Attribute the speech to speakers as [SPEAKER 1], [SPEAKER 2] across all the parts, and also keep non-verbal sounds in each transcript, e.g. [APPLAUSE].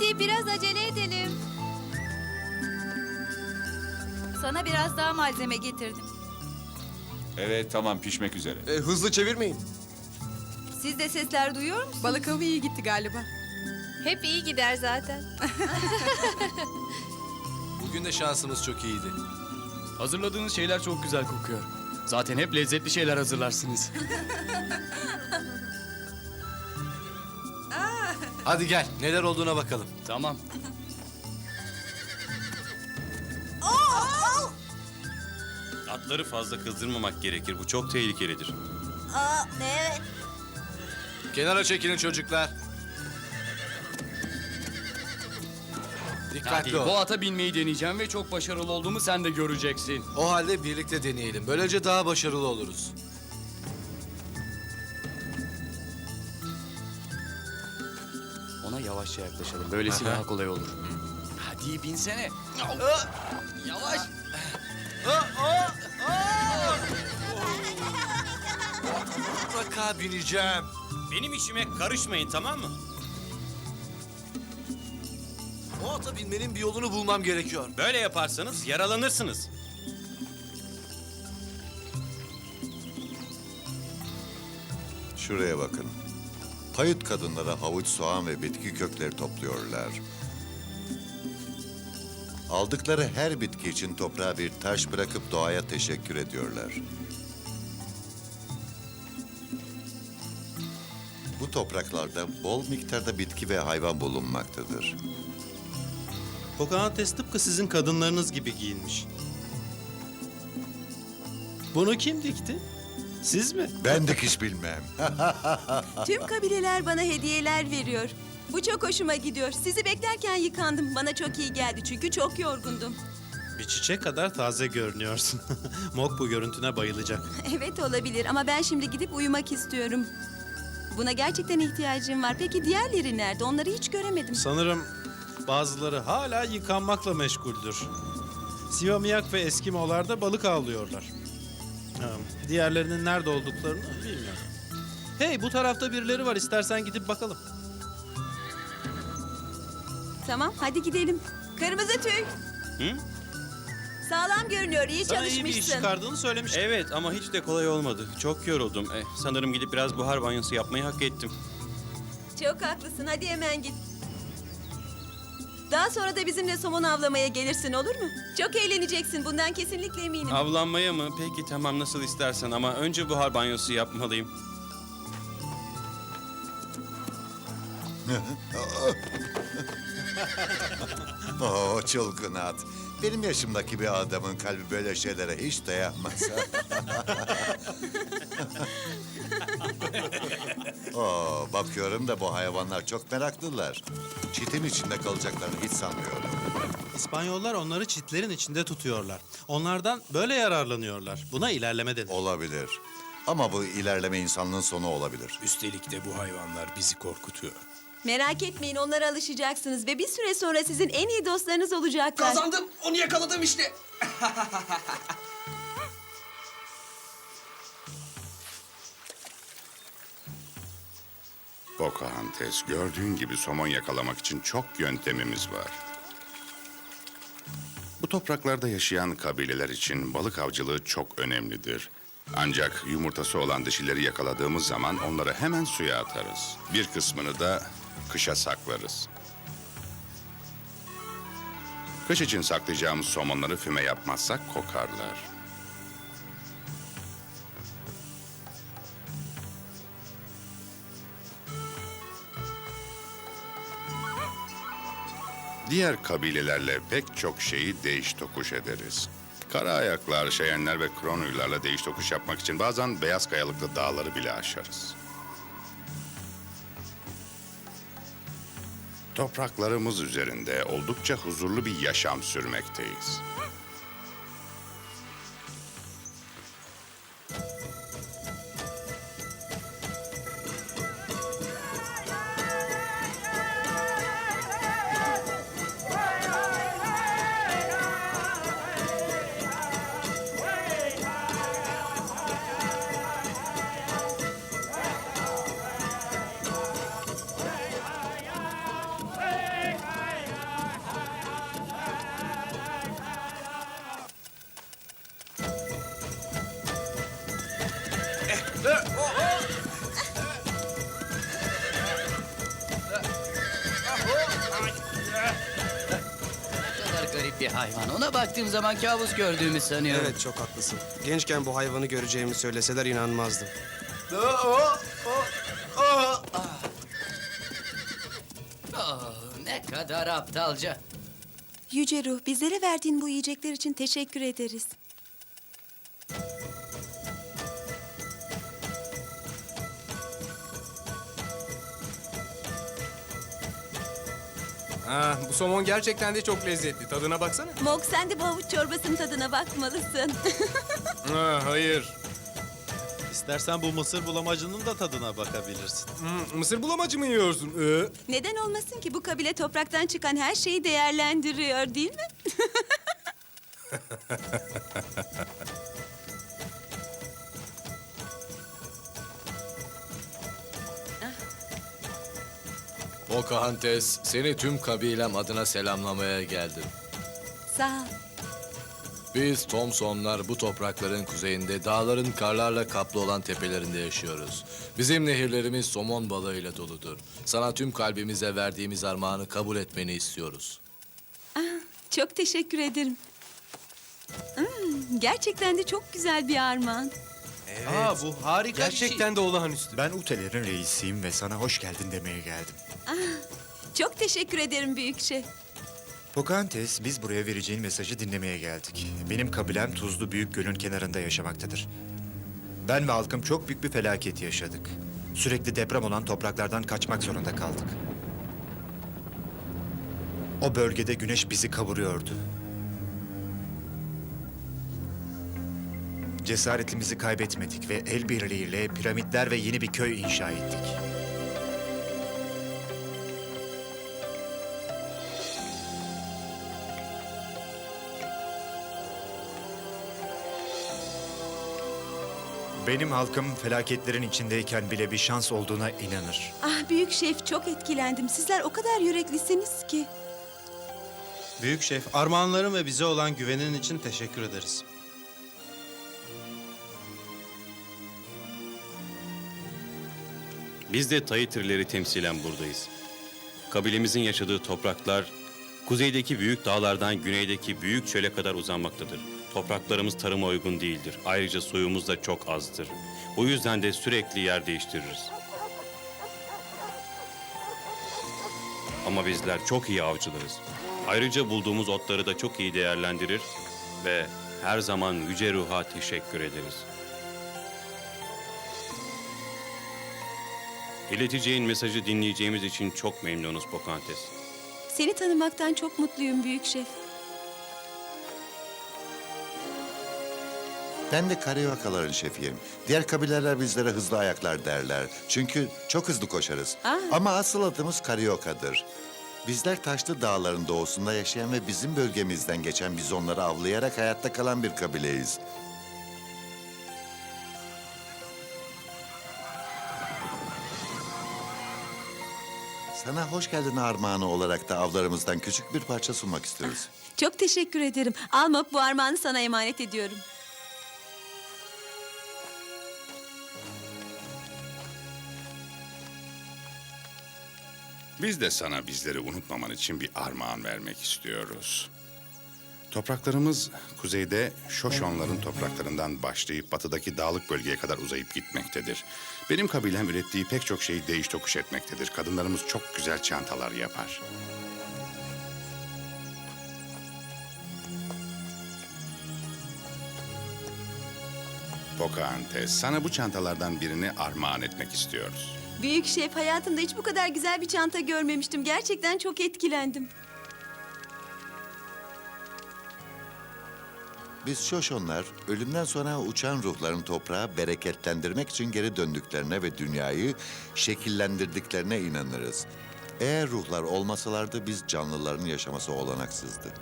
[SPEAKER 1] Hadi biraz acele edelim. Sana biraz daha malzeme getirdim.
[SPEAKER 2] Evet tamam pişmek üzere.
[SPEAKER 3] E, hızlı çevirmeyin.
[SPEAKER 1] Siz de sesler duyuyor musunuz?
[SPEAKER 4] Balık avı iyi gitti galiba.
[SPEAKER 1] Hep iyi gider zaten. [LAUGHS]
[SPEAKER 5] Bugün de şansımız çok iyiydi.
[SPEAKER 6] Hazırladığınız şeyler çok güzel kokuyor. Zaten hep lezzetli şeyler hazırlarsınız. [LAUGHS]
[SPEAKER 5] Hadi gel, neler olduğuna bakalım.
[SPEAKER 6] tamam.
[SPEAKER 7] Atları fazla kızdırmamak gerekir. Bu çok tehlikelidir.
[SPEAKER 1] Aa, evet.
[SPEAKER 5] Kenara çekilin çocuklar.
[SPEAKER 6] Hadi
[SPEAKER 5] Dikkatli ol.
[SPEAKER 6] bu ata binmeyi deneyeceğim ve çok başarılı olduğumu sen de göreceksin.
[SPEAKER 5] O halde birlikte deneyelim. Böylece daha başarılı oluruz.
[SPEAKER 6] Yavaşça yaklaşalım. Böylesi
[SPEAKER 5] Aha.
[SPEAKER 6] daha kolay olur. Hadi binsene. Yavaş.
[SPEAKER 5] Mutlaka bineceğim.
[SPEAKER 7] Benim işime karışmayın tamam mı?
[SPEAKER 5] O ata binmenin bir yolunu bulmam gerekiyor.
[SPEAKER 7] Böyle yaparsanız yaralanırsınız.
[SPEAKER 8] Şuraya bakın. Payıt kadınlara havuç, soğan ve bitki kökleri topluyorlar. Aldıkları her bitki için toprağa bir taş bırakıp doğaya teşekkür ediyorlar. Bu topraklarda bol miktarda bitki ve hayvan bulunmaktadır.
[SPEAKER 9] Pocahontas tıpkı sizin kadınlarınız gibi giyinmiş. Bunu kim dikti? Siz mi?
[SPEAKER 8] Ben dikiş bilmem. [LAUGHS]
[SPEAKER 4] Tüm kabileler bana hediyeler veriyor. Bu çok hoşuma gidiyor. Sizi beklerken yıkandım. Bana çok iyi geldi çünkü çok yorgundum.
[SPEAKER 9] Bir çiçek kadar taze görünüyorsun. [LAUGHS] Mok bu görüntüne bayılacak. [LAUGHS]
[SPEAKER 4] Evet olabilir ama ben şimdi gidip uyumak istiyorum. Buna gerçekten ihtiyacım var. Peki diğerleri nerede? Onları hiç göremedim.
[SPEAKER 9] Sanırım bazıları hala yıkanmakla meşguldür. Sivamiyak ve Eskimolar da balık avlıyorlar. Diğerlerinin nerede olduklarını bilmiyorum. Hey bu tarafta birileri var istersen gidip bakalım.
[SPEAKER 4] Tamam hadi gidelim. Kırmızı tüy.
[SPEAKER 7] Hı?
[SPEAKER 4] Sağlam görünüyor. iyi
[SPEAKER 9] Sana iyi bir iş
[SPEAKER 4] çalışmışsın.
[SPEAKER 9] çıkardığını söylemiştim.
[SPEAKER 7] Evet ama hiç de kolay olmadı. Çok yoruldum. Eh, sanırım gidip biraz buhar banyosu yapmayı hak ettim.
[SPEAKER 4] Çok haklısın. Hadi hemen git. Daha sonra da bizimle somon avlamaya gelirsin olur mu? Çok eğleneceksin. Bundan kesinlikle eminim.
[SPEAKER 7] Avlanmaya mı? Peki tamam nasıl istersen ama önce buhar banyosu yapmalıyım. [LAUGHS]
[SPEAKER 8] Oo çılgın at. Benim yaşımdaki bir adamın kalbi böyle şeylere hiç dayanmaz. [LAUGHS] Oo, bakıyorum da bu hayvanlar çok meraklılar. Çitin içinde kalacaklarını hiç sanmıyorum.
[SPEAKER 9] İspanyollar onları çitlerin içinde tutuyorlar. Onlardan böyle yararlanıyorlar. Buna ilerleme denir.
[SPEAKER 8] Olabilir. Ama bu ilerleme insanlığın sonu olabilir.
[SPEAKER 10] Üstelik de bu hayvanlar bizi korkutuyor.
[SPEAKER 4] Merak etmeyin onlara alışacaksınız ve bir süre sonra sizin en iyi dostlarınız olacaklar.
[SPEAKER 10] Kazandım. Onu yakaladım işte. [LAUGHS]
[SPEAKER 11] Pocahontas, gördüğün gibi somon yakalamak için çok yöntemimiz var. Bu topraklarda yaşayan kabileler için balık avcılığı çok önemlidir. Ancak yumurtası olan dişileri yakaladığımız zaman onları hemen suya atarız. Bir kısmını da kışa saklarız. Kış için saklayacağımız somonları füme yapmazsak kokarlar. Diğer kabilelerle pek çok şeyi değiş tokuş ederiz. Kara ayaklar, şeyenler ve kronuylarla değiş tokuş yapmak için bazen beyaz kayalıklı dağları bile aşarız. Topraklarımız üzerinde oldukça huzurlu bir yaşam sürmekteyiz.
[SPEAKER 3] Garip bir hayvan. Ona baktığım zaman kabus gördüğümü sanıyorum.
[SPEAKER 10] Evet çok haklısın. Gençken bu hayvanı göreceğimi söyleseler inanmazdım.
[SPEAKER 3] Oh, ne kadar aptalca.
[SPEAKER 4] Yüce Ruh, bizlere verdiğin bu yiyecekler için teşekkür ederiz.
[SPEAKER 10] Ha, bu somon gerçekten de çok lezzetli. Tadına baksana.
[SPEAKER 4] Mok, sen de bu havuç çorbasının tadına bakmalısın. [LAUGHS]
[SPEAKER 10] Ha, hayır.
[SPEAKER 9] İstersen bu mısır bulamacının da tadına bakabilirsin.
[SPEAKER 10] Hmm, mısır bulamacı mı yiyorsun? Ee?
[SPEAKER 4] Neden olmasın ki bu kabile topraktan çıkan her şeyi değerlendiriyor değil mi? [LAUGHS]
[SPEAKER 5] Pocahontas, seni tüm kabilem adına selamlamaya geldim.
[SPEAKER 4] Sağ ol.
[SPEAKER 5] Biz Thompsonlar bu toprakların kuzeyinde dağların karlarla kaplı olan tepelerinde yaşıyoruz. Bizim nehirlerimiz somon balığıyla doludur. Sana tüm kalbimize verdiğimiz armağanı kabul etmeni istiyoruz.
[SPEAKER 4] Çok teşekkür ederim. Hmm, gerçekten de çok güzel bir armağan.
[SPEAKER 9] Aa bu harika bir şey.
[SPEAKER 10] Gerçekten de olağanüstü.
[SPEAKER 12] Ben Utelerin reisiyim ve sana hoş geldin demeye geldim.
[SPEAKER 4] Çok teşekkür ederim büyük şef.
[SPEAKER 12] Pocahontas, biz buraya vereceğin mesajı dinlemeye geldik. Benim kabilem Tuzlu Büyük Göl'ün kenarında yaşamaktadır. Ben ve halkım çok büyük bir felaket yaşadık. Sürekli deprem olan topraklardan kaçmak zorunda kaldık. O bölgede güneş bizi kavuruyordu. Cesaretimizi kaybetmedik ve el birliğiyle piramitler ve yeni bir köy inşa ettik. Benim halkım felaketlerin içindeyken bile bir şans olduğuna inanır.
[SPEAKER 4] Ah büyük şef çok etkilendim. Sizler o kadar yüreklisiniz ki.
[SPEAKER 9] Büyük şef, armağanların ve bize olan güvenin için teşekkür ederiz.
[SPEAKER 7] Biz de Tayitirleri temsilen buradayız. Kabilemizin yaşadığı topraklar, kuzeydeki büyük dağlardan güneydeki büyük çöle kadar uzanmaktadır. Topraklarımız tarıma uygun değildir. Ayrıca suyumuz da çok azdır. Bu yüzden de sürekli yer değiştiririz. Ama bizler çok iyi avcılarız. Ayrıca bulduğumuz otları da çok iyi değerlendirir ve her zaman yüce ruha teşekkür ederiz. İleteceğin mesajı dinleyeceğimiz için çok memnunuz Pocahontas.
[SPEAKER 4] Seni tanımaktan çok mutluyum büyük şef.
[SPEAKER 8] Ben de Karayakaların şefiyim. Diğer kabileler bizlere hızlı ayaklar derler. Çünkü çok hızlı koşarız.
[SPEAKER 4] Aa.
[SPEAKER 8] Ama asıl adımız Karayoka'dır. Bizler Taşlı Dağların doğusunda yaşayan ve bizim bölgemizden geçen bizonları avlayarak hayatta kalan bir kabileyiz. Sana hoş geldin armağanı olarak da avlarımızdan küçük bir parça sunmak istiyoruz.
[SPEAKER 4] Çok teşekkür ederim. Almak bu armağanı sana emanet ediyorum.
[SPEAKER 11] Biz de sana bizleri unutmaman için bir armağan vermek istiyoruz. Topraklarımız kuzeyde Şoşonların topraklarından başlayıp batıdaki dağlık bölgeye kadar uzayıp gitmektedir. Benim kabilem ürettiği pek çok şeyi değiş tokuş etmektedir. Kadınlarımız çok güzel çantalar yapar. Pocahontas, sana bu çantalardan birini armağan etmek istiyoruz.
[SPEAKER 4] Büyük şef hayatımda hiç bu kadar güzel bir çanta görmemiştim. Gerçekten çok etkilendim.
[SPEAKER 8] Biz Şoşonlar ölümden sonra uçan ruhların toprağı bereketlendirmek için geri döndüklerine ve dünyayı şekillendirdiklerine inanırız. Eğer ruhlar olmasalardı biz canlıların yaşaması olanaksızdı.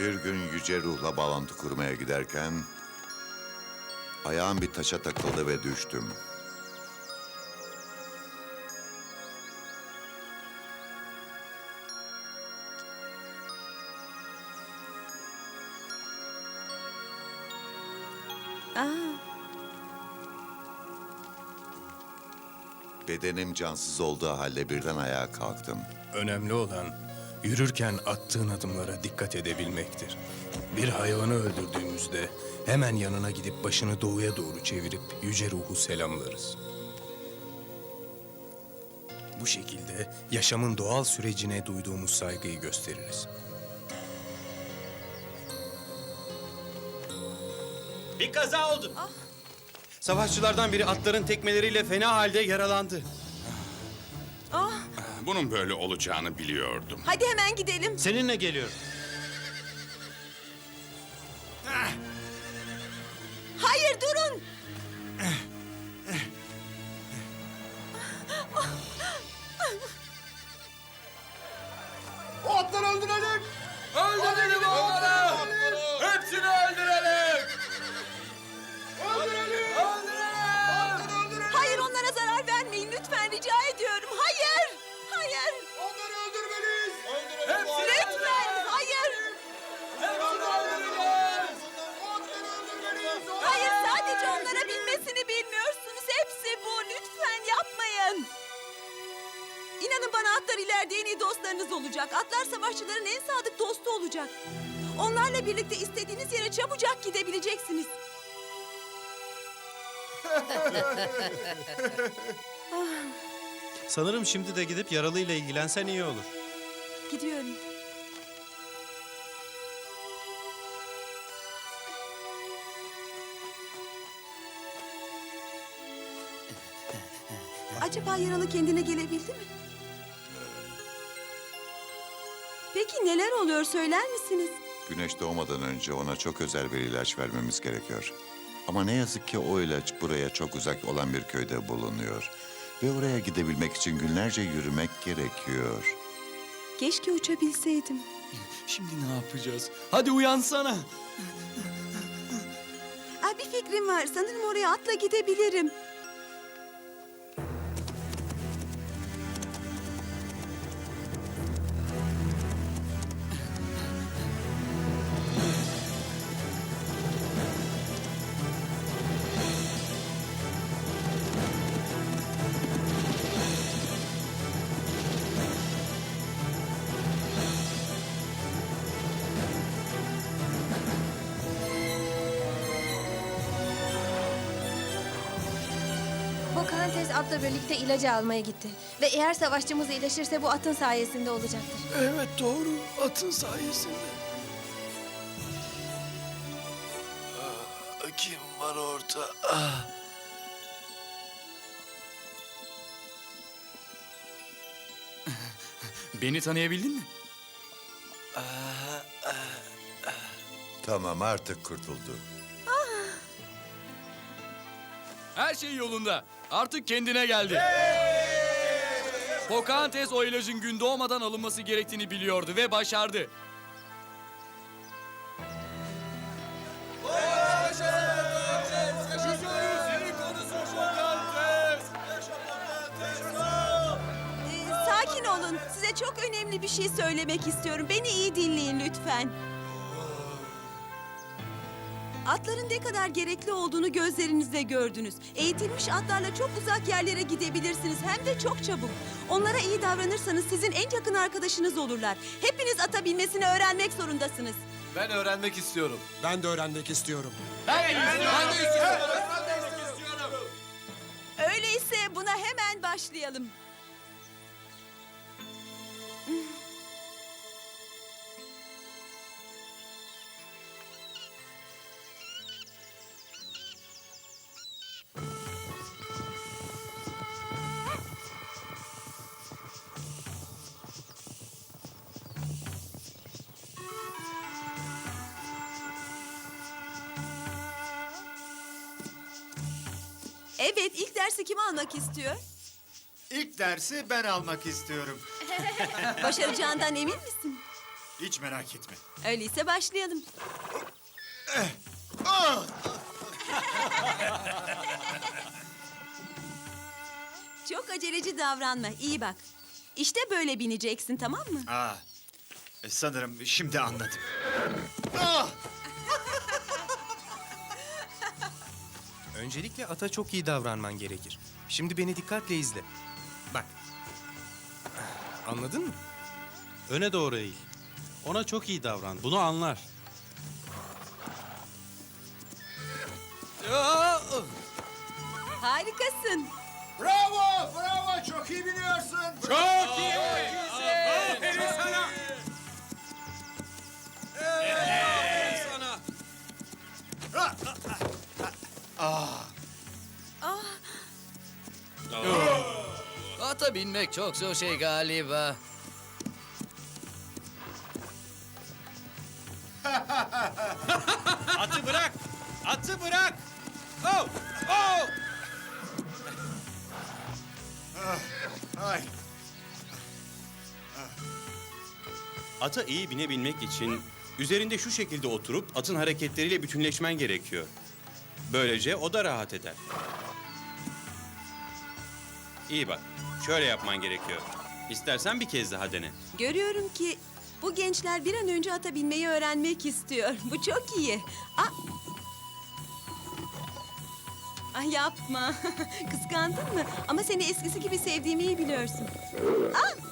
[SPEAKER 8] Bir gün yüce ruhla bağlantı kurmaya giderken ayağım bir taşa takıldı ve düştüm. Bedenim cansız olduğu halde birden ayağa kalktım.
[SPEAKER 13] Önemli olan yürürken attığın adımlara dikkat edebilmektir. Bir hayvanı öldürdüğümüzde hemen yanına gidip başını doğuya doğru çevirip yüce ruhu selamlarız. Bu şekilde yaşamın doğal sürecine duyduğumuz saygıyı gösteririz.
[SPEAKER 6] Bir kaza oldu. Savaşçılardan biri atların tekmeleriyle fena halde yaralandı.
[SPEAKER 11] Bunun böyle olacağını biliyordum.
[SPEAKER 4] hadi hemen gidelim.
[SPEAKER 9] Seninle geliyorum.
[SPEAKER 4] Onlarla birlikte istediğiniz yere çabucak gidebileceksiniz. [LAUGHS]
[SPEAKER 9] Sanırım şimdi de gidip yaralıyla ilgilensen iyi olur.
[SPEAKER 4] Gidiyorum. Acaba yaralı kendine gelebildi mi? Peki neler oluyor söyler misiniz?
[SPEAKER 8] Güneş doğmadan önce ona çok özel bir ilaç vermemiz gerekiyor. Ama ne yazık ki o ilaç buraya çok uzak olan bir köyde bulunuyor. Ve oraya gidebilmek için günlerce yürümek gerekiyor.
[SPEAKER 4] Keşke uçabilseydim.
[SPEAKER 6] Şimdi ne yapacağız? Hadi uyansana.
[SPEAKER 4] Aa, bir fikrim var. Sanırım oraya atla gidebilirim.
[SPEAKER 1] Pocahontas atla birlikte ilacı almaya gitti. Ve eğer savaşçımız iyileşirse bu atın sayesinde olacaktır.
[SPEAKER 13] Evet doğru, atın sayesinde. Ah, Kim var orada? Ah.
[SPEAKER 6] Beni tanıyabildin mi?
[SPEAKER 8] Tamam artık kurtuldu.
[SPEAKER 6] Her şey yolunda. Artık kendine geldi. Pocahontas o ilacın gün doğmadan alınması gerektiğini biliyordu ve başardı.
[SPEAKER 4] Ee, sakin olun. Size çok önemli bir şey söylemek istiyorum. Beni iyi dinleyin lütfen. Atların ne kadar gerekli olduğunu gözlerinizle gördünüz. Eğitilmiş atlarla çok uzak yerlere gidebilirsiniz. Hem de çok çabuk. Onlara iyi davranırsanız sizin en yakın arkadaşınız olurlar. Hepiniz ata binmesini öğrenmek zorundasınız.
[SPEAKER 5] Ben öğrenmek istiyorum.
[SPEAKER 10] Ben de öğrenmek istiyorum.
[SPEAKER 4] Öyleyse buna hemen başlayalım. Dersi kim almak istiyor?
[SPEAKER 12] İlk dersi ben almak istiyorum. [LAUGHS]
[SPEAKER 4] Başaracağından emin misin?
[SPEAKER 12] Hiç merak etme.
[SPEAKER 4] Öyleyse başlayalım. [LAUGHS] Çok aceleci davranma. iyi bak. İşte böyle bineceksin tamam mı?
[SPEAKER 12] Aa, e, sanırım şimdi anladım.
[SPEAKER 13] Öncelikle ata çok iyi davranman gerekir. Şimdi beni dikkatle izle. Bak. Anladın mı?
[SPEAKER 9] Öne doğru eğil. Ona çok iyi davran. Bunu anlar.
[SPEAKER 4] Harikasın.
[SPEAKER 12] Bravo, bravo. Çok iyi biliyorsun.
[SPEAKER 3] Ata binmek çok zor şey galiba. [LAUGHS]
[SPEAKER 6] Atı bırak! Atı bırak! Oh! Oh!
[SPEAKER 12] Ay,
[SPEAKER 7] Ata iyi binebilmek için üzerinde şu şekilde oturup atın hareketleriyle bütünleşmen gerekiyor. Böylece o da rahat eder. İyi bak, şöyle yapman gerekiyor. İstersen bir kez daha dene.
[SPEAKER 4] Görüyorum ki bu gençler bir an önce ata binmeyi öğrenmek istiyor. Bu çok iyi. Aa! Ay yapma. [LAUGHS] Kıskandın mı? Ama seni eskisi gibi sevdiğimi iyi biliyorsun. Aa!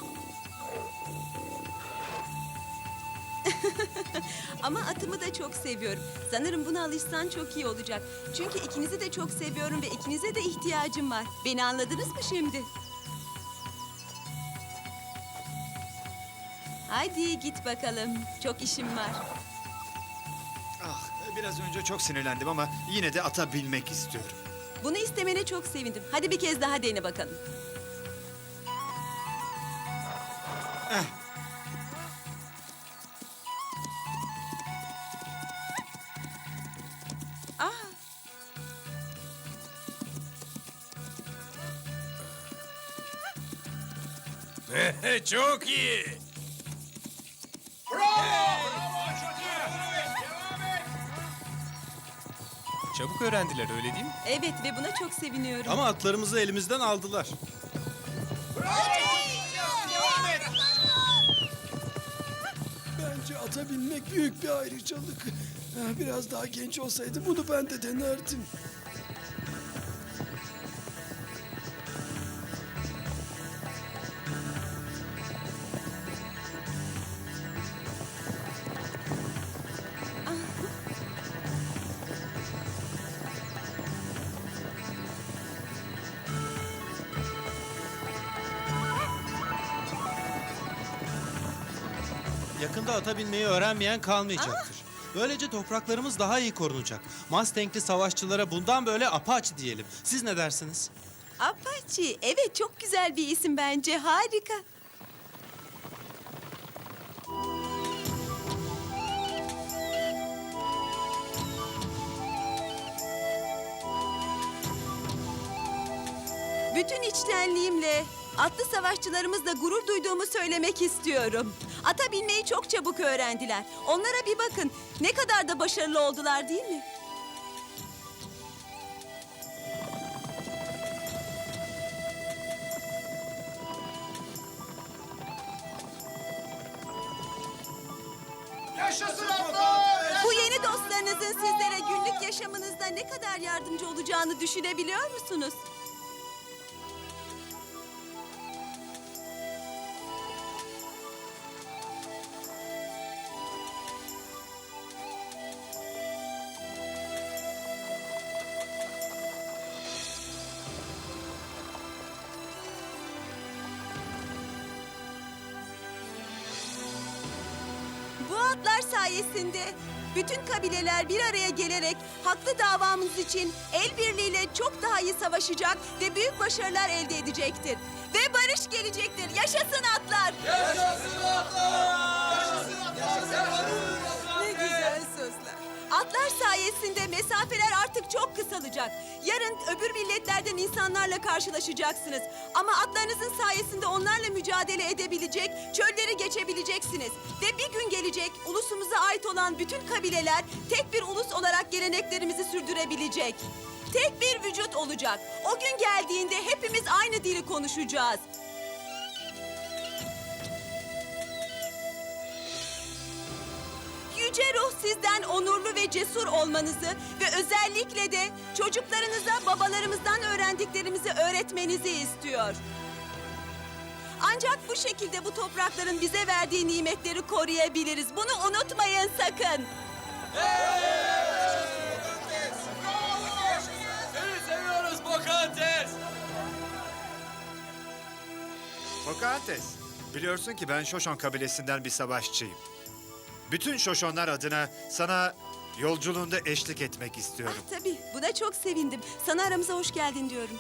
[SPEAKER 4] [LAUGHS] Ama atımı da çok seviyorum. Sanırım buna alışsan çok iyi olacak. Çünkü ikinizi de çok seviyorum ve ikinize de ihtiyacım var. Beni anladınız mı şimdi? Hadi git bakalım. Çok işim var.
[SPEAKER 12] ah, biraz önce çok sinirlendim ama yine de ata binmek istiyorum.
[SPEAKER 4] Bunu istemene çok sevindim. Hadi bir kez daha dene bakalım. Ah,
[SPEAKER 13] çok iyi. Çabuk öğrendiler öyle değil mi?
[SPEAKER 4] evet ve buna çok seviniyorum.
[SPEAKER 9] Ama atlarımızı elimizden aldılar.
[SPEAKER 14] Bence ata binmek büyük bir ayrıcalık. Biraz daha genç olsaydı bunu ben de denerdim.
[SPEAKER 9] Yakında ata binmeyi öğrenmeyen kalmayacaktır. Böylece topraklarımız daha iyi korunacak. Mustang'li savaşçılara bundan böyle Apache diyelim. Siz ne dersiniz?
[SPEAKER 4] Apache. Evet çok güzel bir isim bence. Harika. Bütün içtenliğimle atlı savaşçılarımızla gurur duyduğumu söylemek istiyorum. Ata binmeyi çok çabuk öğrendiler. Onlara bir bakın. Ne kadar da başarılı oldular değil mi? Bu yeni dostlarınızın sizlere günlük yaşamınızda ne kadar yardımcı olacağını düşünebiliyor musunuz? Bütün kabileler bir araya gelerek haklı davamız için el birliğiyle çok daha iyi savaşacak ve büyük başarılar elde edecektir. Ve barış gelecektir. Yaşasın atlar! Ne güzel sözler. Atlar sayesinde mesafeler artık çok kısalacak. Yarın öbür milletlerden insanlarla karşılaşacaksınız. Ama atlarınızın sayesinde onlarla mücadele edebilecek, çölleri geçebileceksiniz. Ve bir gün gelecek ulusumuza ait olan bütün kabileler tek bir ulus olarak geleneklerimizi sürdürebilecek. Tek bir vücut olacak. O gün geldiğinde hepimiz aynı dili konuşacağız. Yüce Ruh sizden onurlu ve cesur olmanızı ve özellikle de çocuklarınıza babalarımızdan öğrendiklerimizi öğretmenizi istiyor. Ancak bu şekilde bu toprakların bize verdiği nimetleri koruyabiliriz. Bunu unutmayın sakın.
[SPEAKER 6] Seni seviyoruz Pocahontas.
[SPEAKER 12] Pocahontas, biliyorsun ki ben Şoşon kabilesinden bir savaşçıyım. Bütün Şoşonlar adına sana yolculuğunda eşlik etmek istiyorum.
[SPEAKER 4] Ah tabii buna çok sevindim. Sana aramıza hoş geldin diyorum.